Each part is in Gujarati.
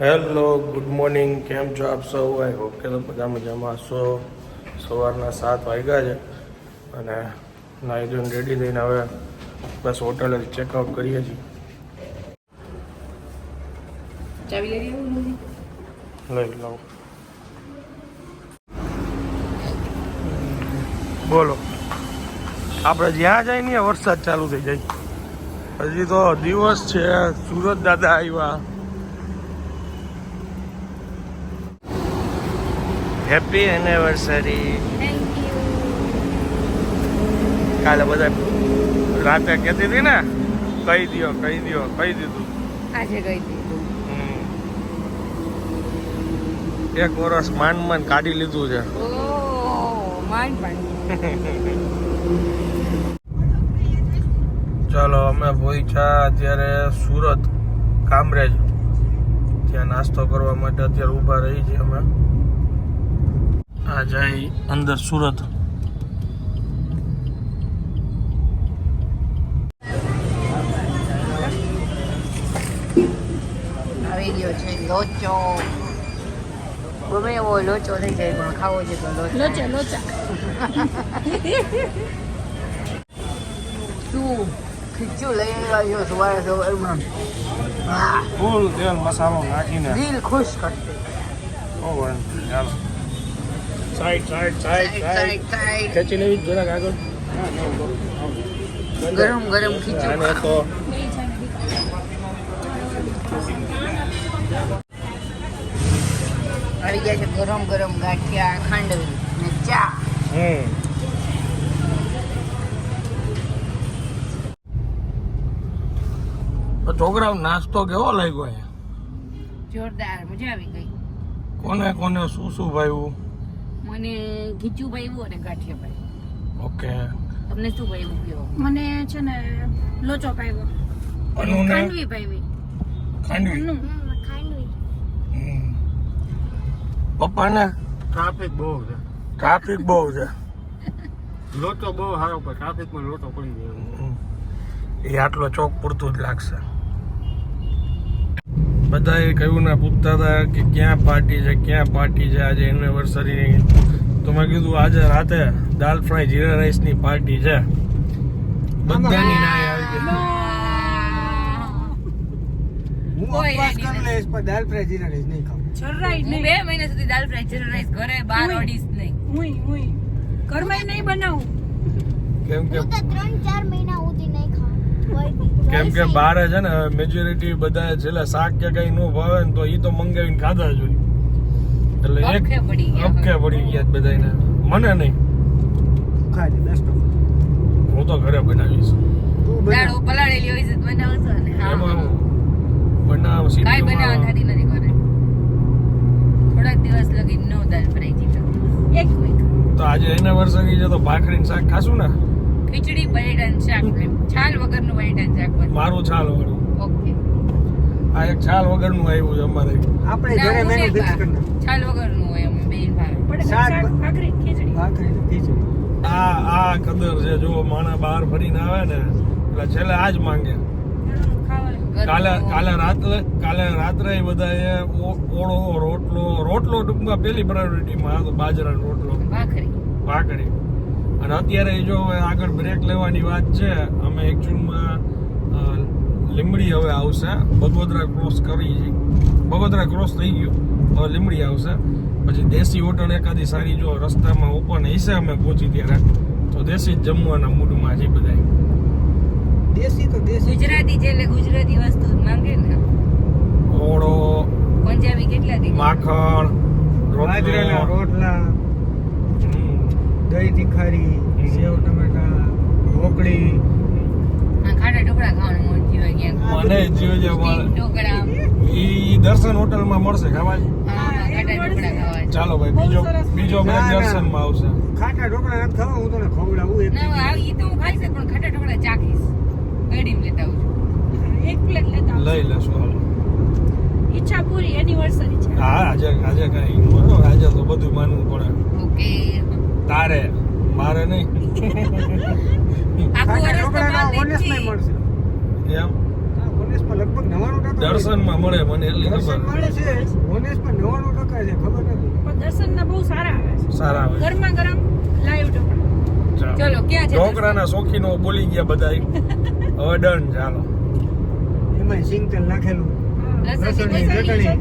હેલો ગુડ મોર્નિંગ કેમ છો આપ સૌ? આઈ હોપ કે બધા મજામાં સો સવારના સાત વાગ્યા છે અને નાહી ધોઈને રેડી થઈને હવે બસ હોટલે ચેકઆઉટ કરીએ છીએ. લઈ લઉં. બોલો. આપણે જ્યાં જાય ને વરસાદ ચાલુ થઈ જાય. હજી તો દિવસ છે સુરત દાદા આવ્યા. હેપી એનિવર્સરી કાલે બધા રાતે કહેતી હતી ને કહી દો કહી દો કહી દીધું. આજે કહી દીધું. એક વર્ષ માંડ માંડ કાઢી લીધું છે. ચલો અમે પહોંચ્યા અત્યારે સુરત કામરેજ. ત્યાં નાસ્તો કરવા માટે અત્યારે ઊભા રહી છીએ અમે. આ જાય અંદર સુરત. આવી ગયો છે લોચો. ગમે એવો લોચો થઈ જાય પણ ખાવો છે તો લોચો. લોચા લોચા. શું? ખીચું લઈ આવ્યો છો સવારે સવારમાં ફૂલ તેલ મસાલો નાખીને. દિલ ખુશ કરશે. ઓ ચાલો. સાઈડ સાઈડ સાઈડ સાઈડ ખેંચી લેવી જરાક આગળ. ગરમ ગરમ ખીચું. આને તો આવી ગયા છે ગરમ ગરમ ગાંઠિયા ખાંડવી ને ચા. હમ. છોકરાઓ નાસ્તો કેવો લાગ્યો જોરદાર મજા આવી ગઈ. કોને કોને શું શું ભાવ્યું મને ખીચું ભાવ્યું અને ગાંઠિયા ભાઈ ઓકે. તમને શું ભાવ્યું કયો મને છે ને લોચો પાવ્યો અનુને ખાંડવી પાવી ખાંડવી? નું હમ. પપ્પાને? ટ્રાફિક બહુ છે. ટ્રાફિક બહુ છે. લોચો બહુ સારો પણ ટ્રાફિકમાં લોટો પડી ગયો. હમ. એ આટલો ચોક પૂરતું જ લાગશે. બધા એ કહ્યું ના પૂછતા હતા કે ક્યાં પાર્ટી છે ક્યાં પાર્ટી છે? આજે એનિવર્સરી તો મેં કીધું આજે રાતે દાલ ફ્રાય જીરા રાઈસની પાર્ટી છે. બધાની ના આવી ગઈ. હું ઉપવાસ કરી લઈશ પણ દાલ ફ્રાય જીરા રાઈસ નહીં નહીં. બે મહિના સુધી દાલ ફ્રાય જીરા રાઈસ ઘરે. નહીં. ઘરમાં નહીં બનાવું. કેમ કે હું તો ત્રણ ચાર મહિના સુધી નહીં ખાઉં. કેમ કે બારે છે ને મેજોરિટી બધા છેલ્લે શાક કે કઈ નો ભાવે ને તો એ તો મંગાવીને ખાધા જ હોય. એટલે એક અપખે પડી ગયા અપકે પડી ગયા બધાને મને નહીં. હું તો ઘરે બનાવીશ. તું દાળ પલાળેલી હોય છે તો બનાવશો ને? હા બનાવ કાંઈ બનાવવા થતી નથી ઘરે. થોડાક દિવસ લગી નો દાલ ફ્રાય જીરા એક વીક તો આજે એનિવર્સરી છે તો ભાખરીનું શાક ખાશું ને? ખીચડી બટેટાનું શાક. છાલ વગરનું બટેટાનું શાક મારું છાલ વગર ઓકે. આ એક છાલ વગરનું આવ્યું છે અમારે. આપણે ઘરે મેનુ ફિક્સ કરી છાલ વગરનું હોય અમે બેન ભાઈ શાક ભાખરી ખીચડી. ભાખરી ખીચડી. આ આ કદર છે જો માણા બહાર ફરીને આવે ને એટલે છેલ્લે આ જ માંગે કાલે કાલે રાત્રે કાલે રાત્રે બધા ઓળો રોટલો રોટલો ટૂંકમાં પેલી પ્રાયોરિટીમાં હતો બાજરાનો રોટલો. ભાખરી. ભાખરી. અને અત્યારે જો હવે આગળ બ્રેક લેવાની વાત છે અમે એકચ્યુઅલમાં લીમડી હવે આવશે. બગોદરા ક્રોસ કરી છે. બગોદરા ક્રોસ થઈ ગયું. હવે લીમડી આવશે. પછી દેશી હોટલ એકાદી સારી જો રસ્તામાં ઓપન હશે અમે પહોંચી ત્યારે તો દેશી જ જમવાના મૂડમાં છે બધા દેશી તો દેશી ગુજરાતી છે એટલે ગુજરાતી વસ્તુ માંગે ને. ઓળો પંજાબી કેટલા દી માખણ રોટલા. રોટલા. દહીં તીખારી સેવ ટમેટા ઢોકળી ખાવાનું દર્શન હોટલમાં મળશે ખાવા ખાટા ઢોકળા ચાલો ભાઈ બીજો બીજો દર્શનમાં દર્શનમાં આવશે. ખાટા ઢોકળા નથી ખાવા હું તને ખવડાવું એક ઈ તો હું પણ ખાટા ઢોકળા ચાખીશ. ગળીમાં લેતા આવું એક પ્લેટ લેતા લઈ લેશું હાલો. ઈચ્છા પૂરી એનિવર્સરી છે. હા આજે આજે કઈ આજે તો બધું માનવું પડે. ઓકે તારે મારે નહીં. દર્શનમાં મળે મને એટલી ખબર. મળે છે. ઓનેસ્ટમાં નવ્વાણું ટકા છે ખબર નથી. પણ દર્શનના બહુ સારા આવે છે. સારા આવે ગરમા ગરમ લાઈવ ઢોકળા. ચાલો. ચલો ક્યાં છે ઢોકળાના શોખીનો બોલી ગયા બધા હવે ડન ચાલો. એમાં સિંગ તેલ નાખેલું. લસણની ચટણી.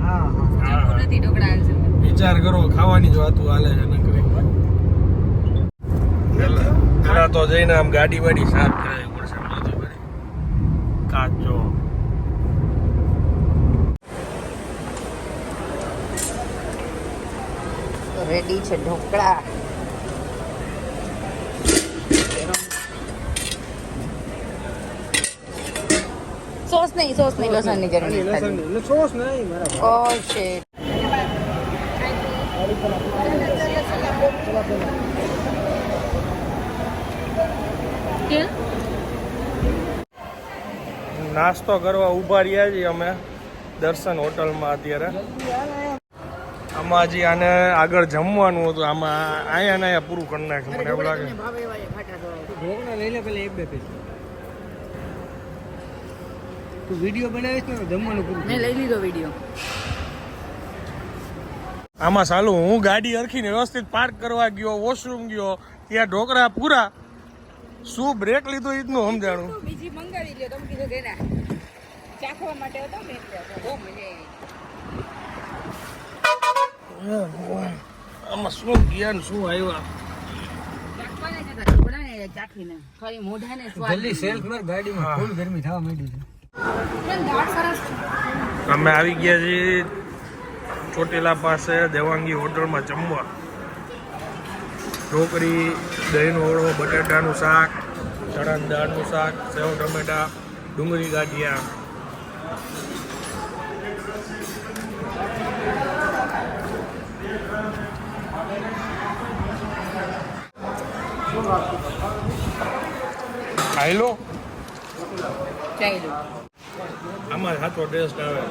હા હા. ચંપુ નથી ઢોકળા હાલશે વિચાર કરો ખાવાની જ વાતું હાલે છે નકરી. પેલા તો જઈને આમ ગાડી વાડી સાફ કરાવી પડશે બધું કરી. કાચો. રેડી છે ઢોકળા. સોસ નહીં સોસ નહીં લસણની ચટણી સોસ નહીં ઓ શેટ નાસ્તો કરવા ઊભા રહ્યા છીએ અમે દર્શન હોટલમાં અત્યારે. આમાં હજી આને આગળ જમવાનું હતું આમાં અહીંયા ને અહીંયા પૂરું કરી નાખ્યું મને એવું લાગે. તું વીડિયો બનાવીશ ને જમવાનું પૂરું મેં લઈ લીધો વીડિયો આમાં ચાલુ હું ગાડી અરખીને વ્યવસ્થિત પાર્ક કરવા ગયો વોશરૂમ ગયો ત્યાં ઢોકળા પૂરા. શું બ્રેક લીધું એ સમજાણું? બીજી મંગાવી લ્યો તમે કીધું કે ચાખવા માટે હતો બહુ મજા આમાં શું ગયા ને શું આવ્યા? અમે આવી ગયા છીએ ચોટીલા પાસે દેવાંગી હોટલમાં જમવા. ઢોકળી દહીંનો ઓળો બટાટાનું શાક ચણાની દાળનું શાક સેવ ટમેટા ડુંગળી ગાંઠિયા. ખાઈ લો આમાં સાચો ટેસ્ટ આવે.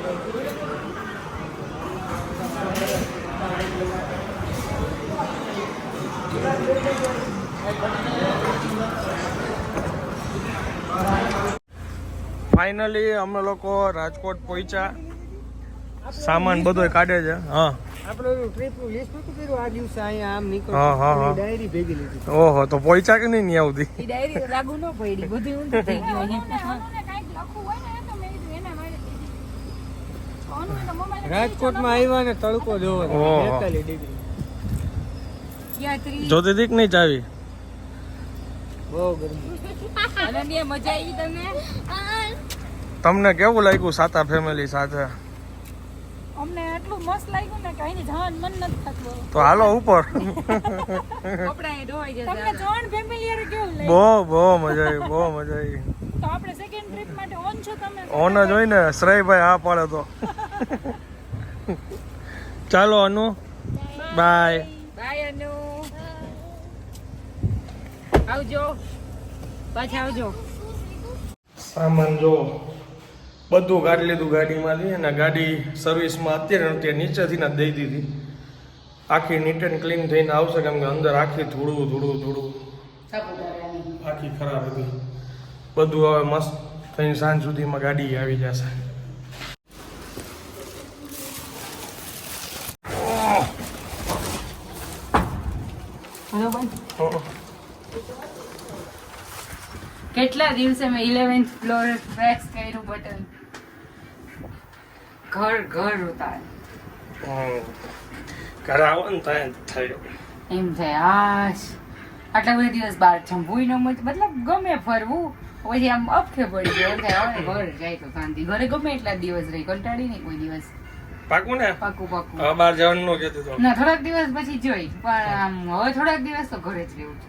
ફાઇનલી અમે લોકો રાજકોટ પહોંચ્યા. સામાન બધો કાઢે છે. હા. આપણે ઓલું ટ્રીપનું લિસ્ટ નતું કર્યું? આ દિવસે અહીંયા આમ હા, હા, હા. ડાયરી ભેગી લીધી. ઓહો તો પહોંચ્યા કે નહીં આવતી ડાયરી લાગુ ન પડી. બધું ઊંધું થઈ ગયું અહીંયા મને કાંઈક લખવું હોય ને તો મેં કીધું એના માટે દીધી. ફોન હોય તો મોબાઈલ રાજકોટમાં આવ્યા ને તડકો જોવો. બેતાલીસ ડિગ્રી. જોતી હતી નહીં ચાવી? બહુ ગરમી. મજા આવી તમને? તમને કેવું લાગ્યું સાતા ફેમિલી સાથે? અમને એટલું મસ્ત લાગ્યું ને કઈ અહીંની જવાનું મન નથી થતું. તો હાલો ઉપર. કપડા એ જશે તમને જોન ફેમિલિયર કેવું બહુ લાગ્યું? બહુ મજા આવી બહુ મજા આવી તો આપણે ઓન જ હોય ને શ્રેયભાઈ હા પાડે તો. ચાલો અનુ. બાય. બાય અનુ. આવજો. પાછા આવજો. સામાન જો બધું કાઢી લીધું ગાડીમાંથી અને ગાડી સર્વિસમાં અત્યારે અત્યારે નીચેથી ને દઈ દીધી. આખી નીટ એન્ડ ક્લીન થઈને આવશે કેમ કે અંદર આખી ધૂળું ધૂળું ધૂળું. આખી ખરાબ હતી. બધું હવે મસ્ત થઈને સાંજ સુધીમાં ગાડી આવી જશે. કેટલા દિવસે મેં ઇલેવન્થ ફ્લોર પ્રેસ કર્યું બટન ઘર ઘર ઉતાર. ઘરે આવો ને ત્યાં થયો. એમ થાય આશ આટલા બધા દિવસ બહાર જમવું ન મત મતલબ ગમે ફરવું. પછી આમ અપખે પડી ગયો કે હવે ઘર જાય તો શાંતિ. ઘરે ગમે એટલા દિવસ રહી કંટાળી નહીં કોઈ દિવસ. પાકું ને? પાકું પાકું. હવે બહાર જવાનું નો કહેતું તો. ના થોડાક દિવસ પછી જોઈ. પણ આમ હવે થોડાક દિવસ તો ઘરે જ રહેવું છે.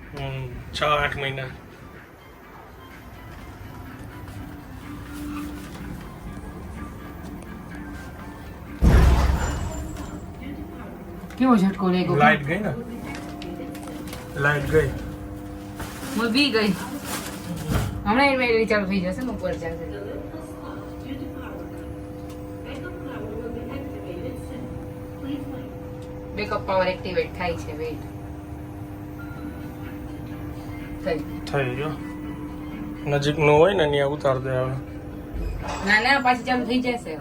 છ આઠ મહિના. કેવો ઝટકો લાગ્યો? લાઈટ ગઈ ને? લાઈટ ગઈ. બી ગઈ. હમણાં એ ચાલુ થઈ જશે ને ચાલશે બેકઅપ પાવર એક્ટિવેટ થાય છે વેઇટ થઈ. ગયો. નજીકનું હોય ને ત્યાં ઉતાર દે હવે. ના ના પાછી ચાલુ થઈ જશે.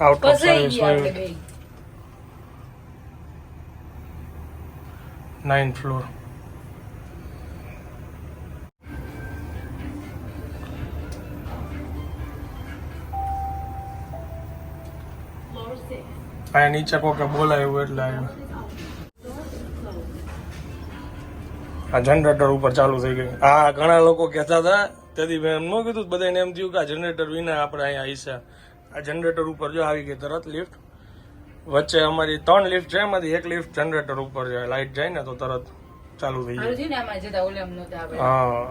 Out of service nine floor અહીંયા નીચે કોકે બોલાયું એટલે આવ્યું. આ જનરેટર ઉપર ચાલુ થઈ ગઈ આ ઘણા લોકો કહેતા હતા તેથી મેં એમ ન કીધું બધાને એમ થયું કે આ જનરેટર વિના આપણે અહીંયા આવીશા. આ જનરેટર ઉપર જો આવી ગઈ તરત લિફ્ટ વચ્ચે અમારી ત્રણ લિફ્ટ છે એમાંથી એક લિફ્ટ જનરેટર ઉપર જાય લાઇટ જાય ને તો તરત ચાલુ થઈ જાય હા.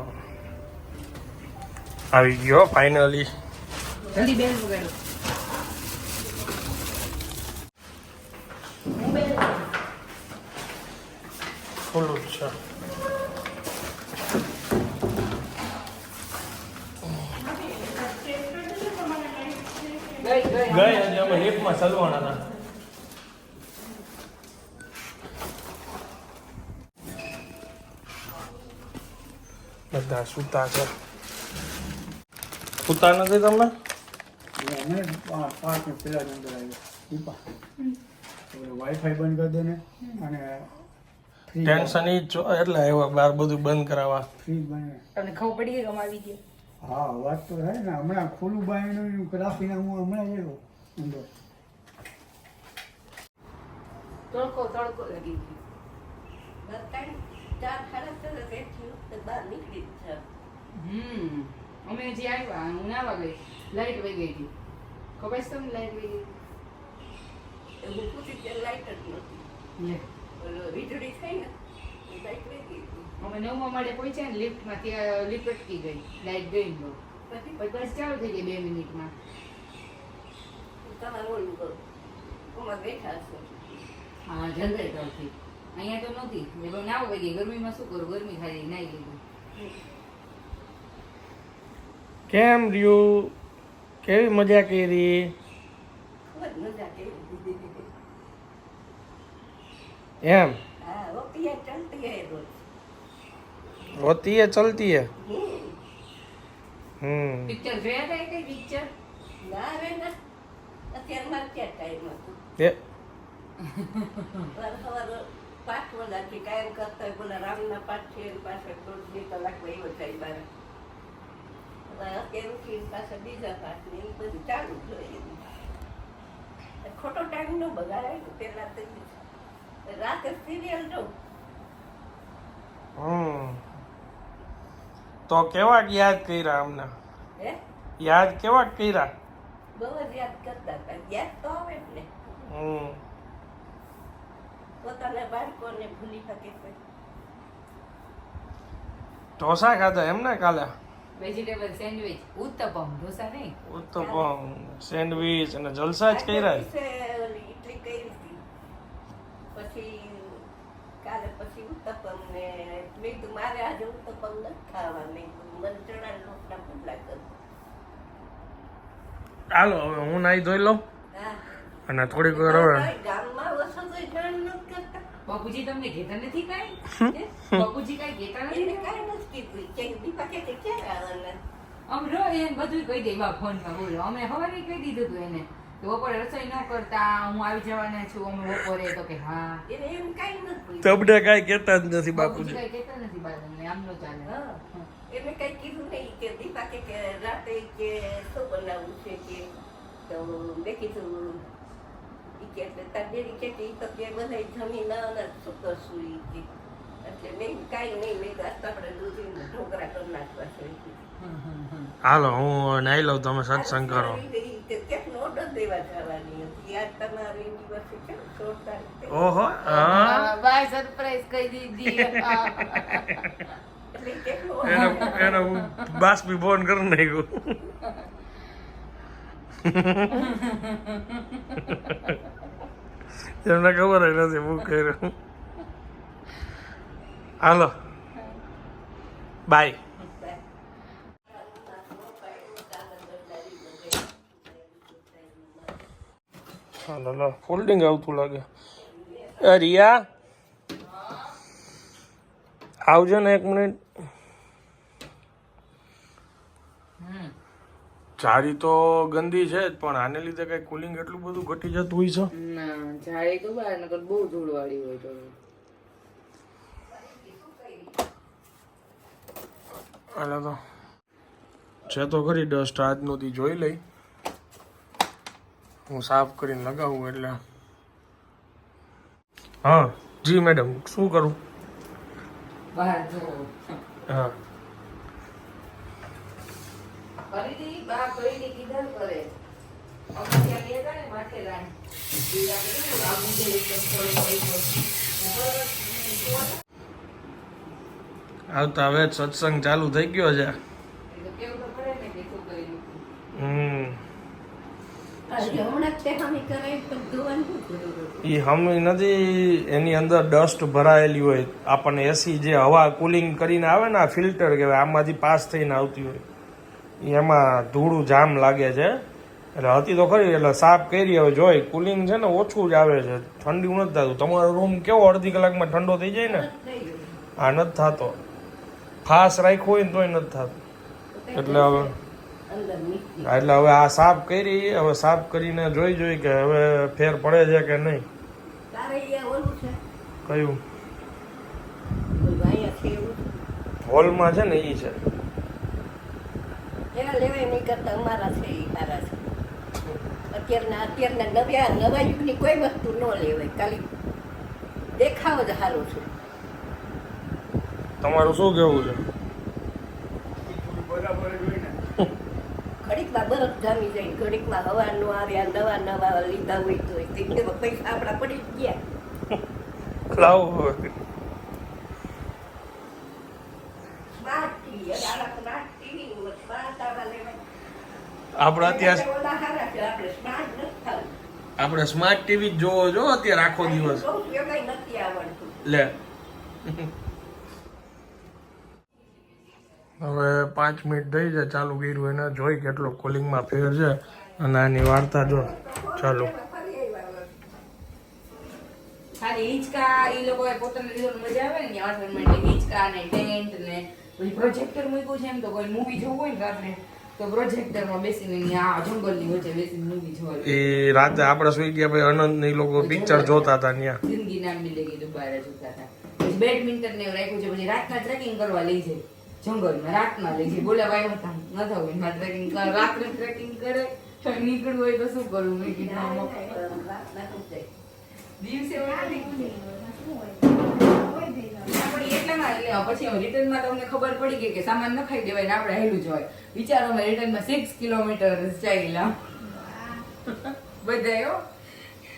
આવી ગયો ફાઇનલી જલ્દી બેલ વગાડો. ખુલ્લું જ છે ગઈ ગઈ અમે લિફ્ટમાં ચલવાના હતા. બધા સૂતા છે. સૂતા નથી તમે? પાંચ મિનિટ પહેલા અંદર આવ્યો. દીપા. વાઈફાઈ બંધ કરી દે ને. અને ટેન્શન ઈ જ એટલે આવ્યા બાર બધું બંધ કરાવવા. ફ્રી બને. તમને ખબર પડી ગઈ કમાવી અમે હા વાત તો થાય ને. હમણાં ખુલ્લું બાયણું રાખીને હું હમણાં જ આવ્યો. અંદર. તડકો તડકો લાગી ગયો. હમ. અમે જે આવ્યા ઉનાવા નાવા ગઈ. લાઈટ વહી ગઈ હતી. ખબર છે તમને લાઈટ વહી ગઈ? લે. અમે નવમા માળે પહોંચ્યા ને લિફ્ટમાં ત્યાં લિફ્ટ અટકી ગઈ. લાઈટ ગઈ ને પછી? બસ ચાલુ થઈ ગઈ બે મિનિટમાં. હા જનરેટરથી અહીંયા તો નથી. મેં નાવ વહી ગઈ. ગરમીમાં શું કરું? ગરમી ખાલી નાઈ લીધું. કેમ રહ્યું? કેવી મજા કરી. એમ? હોતી હે ચલતી હે? હમ. પિક્ચર જોયા તા કે પિક્ચર ના રે ના. અત્યારમાં કે ટાઈમ હતો. એ? પર હવાર પાઠ વડા કે કાયમ કરતા હોય. બોલા રામ ના પાઠ છે પાછળ તો બે કલાક વહી થાય બાર. અત્યારે ઉઠી પાછા બીજા પાઠ ને એ બધું ચાલુ જ ખોટો ટાઈમ નો બગાડાય પેલા તો રાતે સિરિયલ જોઉં. હમ. તો કેવા યાદ કર્યા અમને? યાદ કેવા કર્યા? બહુ જ યાદ કરતા હતા. યાદ તો આવે એટલે હમ. પોતાના બાળકોને ભૂલી શકે છે. ઢોસા ખાધા એમ ને કાલે? વેજીટેબલ સેન્ડવિચ ઉત્તપમ ઢોસા નહીં? ઉત્તપમ સેન્ડવિચ અને જલસા જ કર્યા? છે કઈ પછી કાલે પછી ઉત્તપમ ને મેં તો મારે આજે ઉત્તપમ નથી ખાવા. મેં મને ચણા લોટના પુડલા કરું હાલો હવે હું નાઈ ધોઈ લઉં અને થોડીક વાર હવે ગામમાં વસો તો જાણ નથી કરતા. બાપુજી તમને ઘેતા નથી કાઈ? બાપુજી કાઈ ઘેતા નથી કાઈ કાંઈ નથી કીધું. કે દીપા કે કે ક્યારે આવવાના? આમ રો બધું કહી દે એવા ફોનમાં બોલો. અમે સવારે કહી દીધું હતું એને. બપોરે રસોઈ ન કરતા હું આવી જવાના છું અમે બપોરે તો કે હા એને એમ કઈ નથી. તમને કઈ કહેતા જ નથી બાપુજી બાપુજી કાંઈ કહેતા નથી બાળકને આમ નો ચાલે હા. એને કઈ કીધું નહીં કે દીપા કે કે રાતે કે શું બનાવવું છે કે તો મેં કીધું કે એટલે તાર બેરી કે કે તો કે બધાય જમી ના ને શું કરશું કે એટલે મેં કીધું કાંઈ નહીં મેં તો આપણે દૂધી ઢોકરા કરી નાખવા છે. હાલો હું નાઈ લઉં તમે સત્સંગ કરો. ઓહો હા. બાય સરપ્રાઈઝ કહી દીધી. એને એને હું બાષ્પી બોન કરી નાખ્યું. એમને ખબર જ નથી હું કર્યું. હાલો. બાય. હાલો ફોલ્ડિંગ આવતું લાગે. એ રિયા? આવજો ને એક મિનિટ. જારી તો ગંદી છે પણ આને લીધે કઈ કુલિંગ એટલું બધું ઘટી જતું હોય છે? ના જાળી તો બહાર નકર બહુ ધૂળવાળી હોય તો. એટલે તો. છે તો ખરી ડસ્ટ આજનું દી જોઈ લઈ. હું સાફ કરીને લગાવું એટલે. હા જી મેડમ શું કરું? હા. આવતા હવે સત્સંગ ચાલુ થઈ ગયો છે એ તો કેવું તો પડે ને કે શું કરી મૂક્યું. હમ હજી હમણાં જ તે હમી કરાવી પણ ધોવાનું શું જરૂર હતી? એ હમી નથી એની અંદર ડસ્ટ ભરાયેલી હોય. આપણને એસી જે હવા કુલિંગ કરીને આવે ને આ ફિલ્ટર કહેવાય આમાંથી પાસ થઈને આવતી હોય. એમાં ધૂળું જામ લાગે છે. એટલે હતી તો ખરી એટલે સાફ કરી હવે જોઈ. કુલિંગ છે ને ઓછું જ આવે છે. ઠંડી નથી થતું. તમારો રૂમ કેવો અડધી કલાકમાં ઠંડો થઈ જાય ને? આ નથી થતો. ફાસ રાખ્યો હોય ને તોય નથી થતું. એટલે હવે એટલે હવે આ સાફ કરી હવે સાફ કરીને જોઈ જોઈ કે હવે ફેર પડે છે કે નહીં? કયું? હોલમાં છે ને એ છે. એના લેવાય નહીં કરતા અમારા છે એ સારા છે. અત્યારના અત્યારના નવ્યા નવા યુગની કોઈ વસ્તુ ન લેવાય ખાલી દેખાવ જ સારો છે. તમારું શું કેવું છે બરાબર જ હોય ને ઘડીકમાં બરફ જામી જાય ઘડીકમાં હવા નો આવે આ નવા નવા લીધા હોય તો એટલે પૈસા આપણા પડી ગયા. લાવો આપણે આપણે સ્માર્ટ ટીવી જોવો જો અત્યારે આખો દિવસ. લે. હવે પાંચ મિનિટ થઈ છે ચાલુ કર્યું. એને જોઈ કેટલો કોલિંગમાં ફેર છે. અને આની વાર્તા જો ચાલો. ખાલી હિંચકા ઈ લોકોએ પોતાને લીધો મજા આવે ને ત્યાં હિંચકા ને ટેન્ટ ને પછી પ્રોજેક્ટર મૂક્યું છે એમ તો કોઈ મૂવી જોવું હોય ને રાત્રે તો પ્રોજેક્ટરમાં બેસીને ત્યાં જંગલની વચ્ચે બેસીને મૂવી જોવા એ રાતે આપણે સુઈ ગયા પછી અનંત ને લોકો પિક્ચર જોતા હતા ત્યાં. જિંદગી નામ મિલેગી દુબારા જોતા હતા. બેડમિન્ટન ને રાખ્યું છે પછી રાતના ટ્રેકિંગ કરવા લઈ જાય. જંગલમાં રાતમાં લઈ જઈ બોલે ભાઈ હતા ન થવું એમાં ટ્રેકિંગ રાત્રે ટ્રેકિંગ કરે નીકળવું હોય તો શું કરવું મેં કીધું. દિવસે પછી રિટર્નમાં તમને ખબર પડી ગઈ કે સામાન નખાઈ દેવાય ને આપણે હેલું જ હોય. વિચારો, અમે રિટર્નમાં સિક્સ કિલોમીટર ચાલ્યા. બધા હો.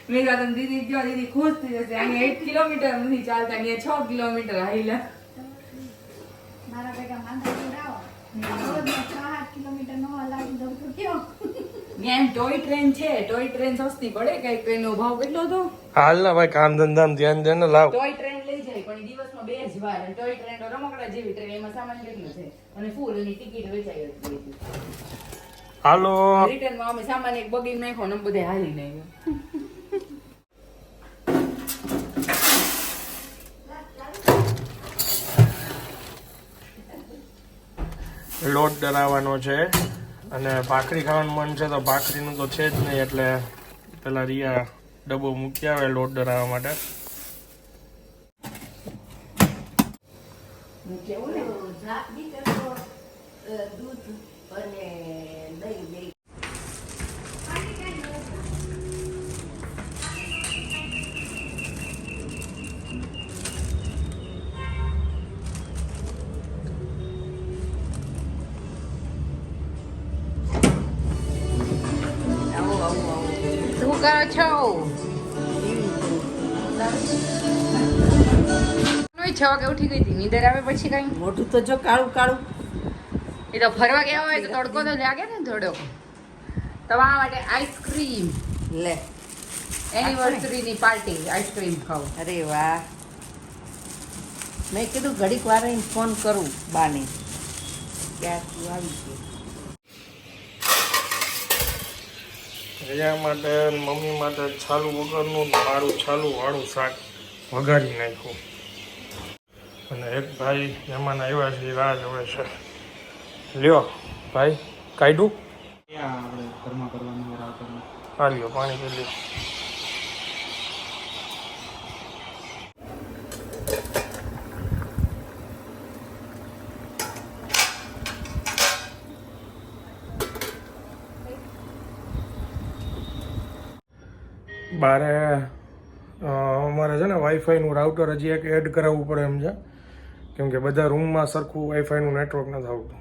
મેં કીધું દીદી જો દીદી ખુશ થઈ અહીંયા એક કિલોમીટર નથી ચાલતા અહીંયા છ કિલોમીટર હાઈલા ટોય ટ્રેન છે. ટોય ટ્રેન સસ્તી પડે કઈ? ટ્રેનનો ભાવ કેટલો હતો? હાલ ના ભાઈ કામ ધંધામ ધ્યાન દે ને લાવ. ટોય ટ્રેન લઈ જાય પણ દિવસમાં બે જ વાર. ટોય ટ્રેન તો રમકડા જેવી ટ્રેન એમાં સામાન કેટલો છે? અને ફૂલ ટિકિટ વેચાઈ હતી હાલો. રિટર્નમાં અમે સામાન એક બગી નાખ્યો ને બધે હાલી નાખ્યો. લોટ ડરાવવાનો છે અને ભાખરી ખાવાનું મન છે તો ભાખરીનું તો છે જ નહીં એટલે પેલા રિયા ડબ્બો મૂકી આવે લોટ ડરાવવા માટે. દૂધ અને દહીં કરો છો છ વાગે ઉઠી ગઈ હતી નીંદર આવે પછી કઈ મોઢું તો જો કાળું કાળું. એ તો ફરવા ગયા હોય તો તડકો તો લાગે ને થોડો. તમારા માટે આઈસ્ક્રીમ લે. એનિવર્સરીની પાર્ટી આઈસ્ક્રીમ ખાવ અરે વાહ. મેં કીધું ઘડીક વાર ફોન કરું બાને. ક્યાં તું આવી ગઈ રિયા માટે મમ્મી માટે છાલું વગરનું મારું છાલું વાળું શાક વઘારી નાખ્યું. અને એક ભાઈ મહેમાન આવ્યા છે એ રાહ જોવે છે. લ્યો ભાઈ કાઢ્યું? હોય રાઉટરમાં પાણી પી લ્યો. અ, અમારે છે ને વાઈફાઈનું રાઉટર હજી એક એડ કરાવવું પડે એમ છે. કેમ કે બધા રૂમમાં સરખું વાઈફાઈનું નેટવર્ક નથી આવતું.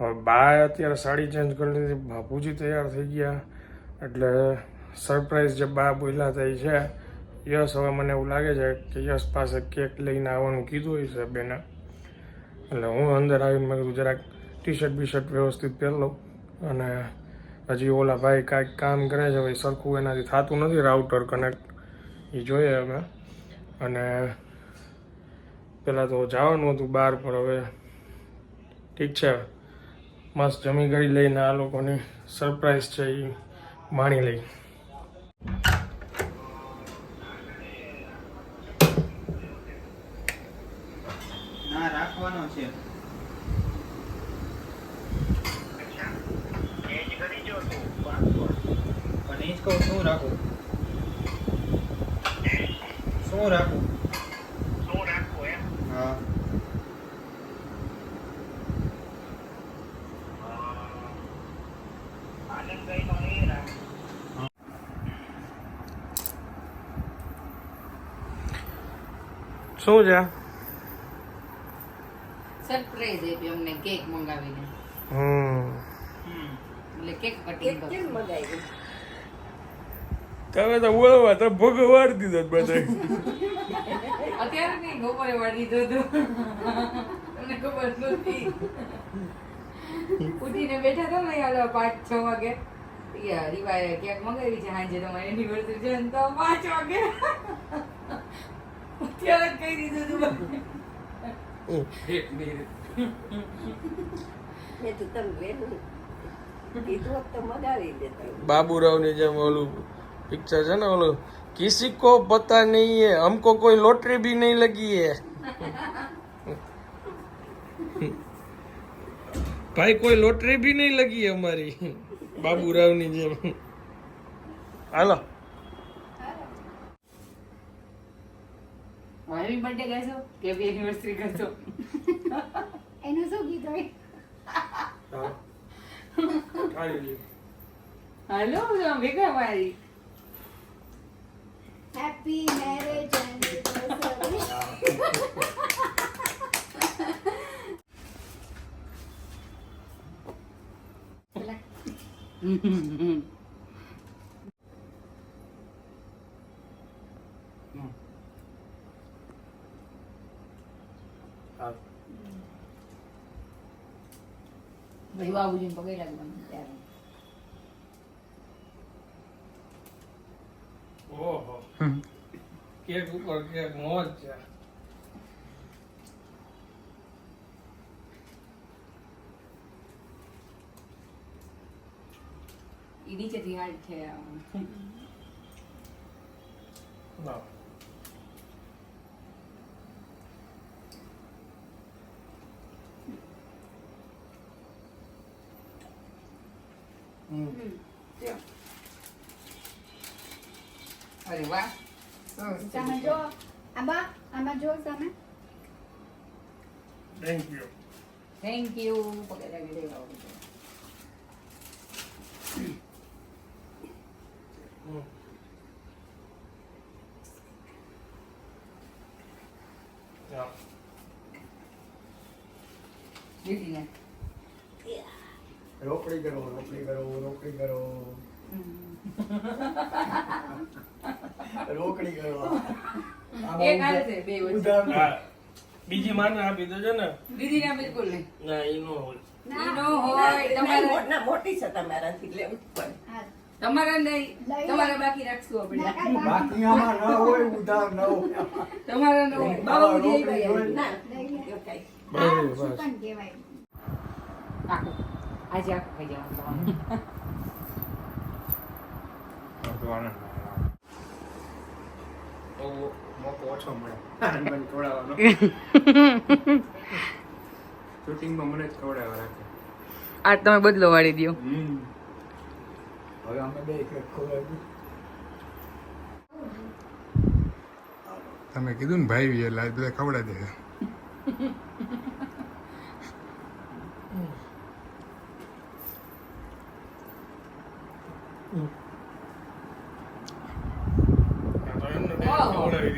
હવે બા અત્યારે સાડી ચેન્જ કરી લીધી. બાપુજી તૈયાર થઈ ગયા. એટલે સરપ્રાઈઝ જે બા બોલ્યા થઈ છે. યશ હવે મને એવું લાગે છે કે યશ પાસે કેક લઈને આવવાનું કીધું હોય છે બેને. એટલે હું અંદર આવીને મેં કીધું જરાક ટી શર્ટ બી શર્ટ વ્યવસ્થિત પહેરી લઉં. અને હજી ઓલા ભાઈ કાંઈક કામ કરે છે ભાઈ સરખું એનાથી થતું નથી રાઉટર કનેક્ટ એ જોઈએ અમે અને પહેલાં તો જવાનું હતું બહાર પર હવે ઠીક છે મસ્ત જમી ગઈ લઈને આ લોકોની સરપ્રાઈઝ છે એ માણી લઈ. રાખવાનો છે પણ શું રાખું? શું રાખું? હા. શું છે? સરપ્રાઈઝ આપી અમને કેક મંગાવીને. હમ. એટલે કેક કેક કટિંગ કેમ મગાવી તમે તો બોલવા તો ભગવાડ દીધો બધા અત્યારે નહીં બપોરે વાળી દીધો તો તમને ખબર નથી ઉઠીને બેઠા તો નહીં હાલો પાંચ છ વાગે. યાર રીવાએ કેક મંગાવી છે સાંજે તમારી એનિવર્સરી છે ને તો પાંચ વાગે. અત્યારે જ કહી દીધું તું મેં તો તમે વહેલું કીધું તો મગાવી દેતા બાબુરાવની જેમ ઓલું પિક્ચર છે ને ઓલું કિસી કો પતા નહીં હે હમકો કોઈ લોટરી બી નહીં લગી હે. ભાઈ કોઈ લોટરી બી નહીં લગી અમારી. બાબુરાવની જેમ. હાલો. હેપી બર્થડે કહેશો કે હેપી એનિવર્સરી કરશો એનું શું કીધું હાલો ભેગા મારી. Happy marriage anniversary. ભાઈ બાબુજીને પગે લાગવાનું ત્યારે ઓહો. કેક ઉપર કેક મોજ છે. ઈ નીચેથી હાર્ડ છે. હમ. અરે વાહ તમે જો આબા આમાં જો તમે Thank you. થેન્ક યુ પગે લાગી દેવા બાબુજી. હમ. Yeah. દીદીને રોકડી કરો રોકડી કરો રોકડી કરો રોકડી કરો એક હાલ છે બે વચ્ચે. ઉધાર હા. બીજી માને આપી દેજો ને? બિલકુલ નહીં. ના ઈ નો હોય. ઈ નો હોય. તમારે મોટી છે તમારાથી લેવું પડે. હાલ તમારે નહીં. બાકી રાખશું આપણે. બાકી બાકી. આમાં ન હોય ઉધાર ન હોય. તમારે ન હોય. ના બસ શું કહેવાય? આજે આખું ખાઈ જવાનું. તમારે બહુ મોકો ઓછો મળે. મને ખવડાવવાનો. શૂટિંગમાં મને જ ખવડાવવા રાખે. આ તમે બદલો વાળી દો હવે અમે બે તમે કીધું ને ભાઈ એટલે આજ બધા ખવડાવી દે આ તો એમને બે ખવડાવી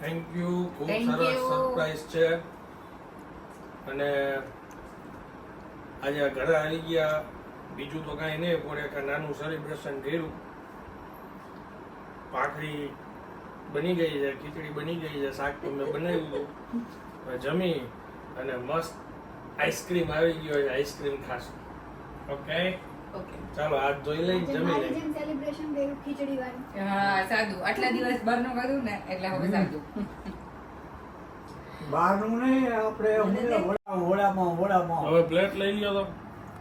થેન્ક યુ ખૂબ સરસ સરપ્રાઈઝ છે. અને આજે આ ઘરે આવી ગયા. બીજું તો કાંઈ નહીં પડે કે નાનું સેલિબ્રેશન કર્યું. ભાખરી બની ગઈ છે ખીચડી બની ગઈ છે શાક તો મેં બનાવ્યું હતું. જમી અને મસ્ત આઈસ્ક્રીમ આવી ગયો છે આઈસ્ક્રીમ ખાશું. ઓકે ચાલો હાથ જોઈ લઈ જમી લઈ જેમ સેલિબ્રેશન કર્યું ખીચડી વાળી હા સાદું. આટલા દિવસ બહારનું કર્યું ને એટલે હવે સાદું. બહારનું નહીં આપણે હોળા હોળામાં વડામાં હવે પ્લેટ લઈ લ્યો તો.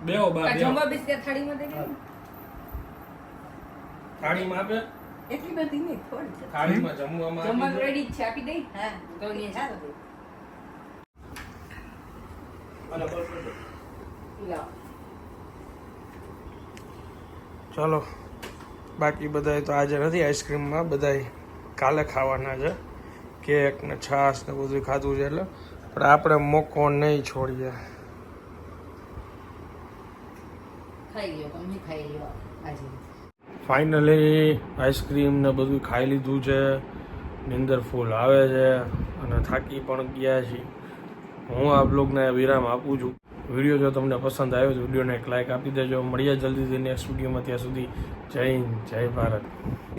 બેઓ બા બેઓ જમવા બેસી થાળીમાં દે થાળીમાં આપે? એટલી બધી નહીં થોડી થાળીમાં જમવામાં જમવા રેડી જ છે આપી દઈ. હા તો એ ચાલો. અને બસ બસ લાવો ચાલો બાકી બધાય તો આજે નથી આઈસ્ક્રીમમાં બધાય કાલે ખાવાના છે. કેક ને છાશ ને બધું ખાધું છે એટલે. પણ આપણે મોકો નહીં છોડીએ. ફાઇનલી આઈસ્ક્રીમ ને બધું ખાઈ લીધું છે. નિંદર ફૂલ આવે છે અને થાકી પણ ગયા છીએ. હું આ બ્લોગને વિરામ આપું છું. વીડિયો જો તમને પસંદ આવ્યો તો વિડીયોને એક લાઇક આપી દેજો. મળીએ જલ્દીથી નેક્સ્ટ વિડીયોમાં ત્યાં સુધી. જય હિન્દ, જય ભારત.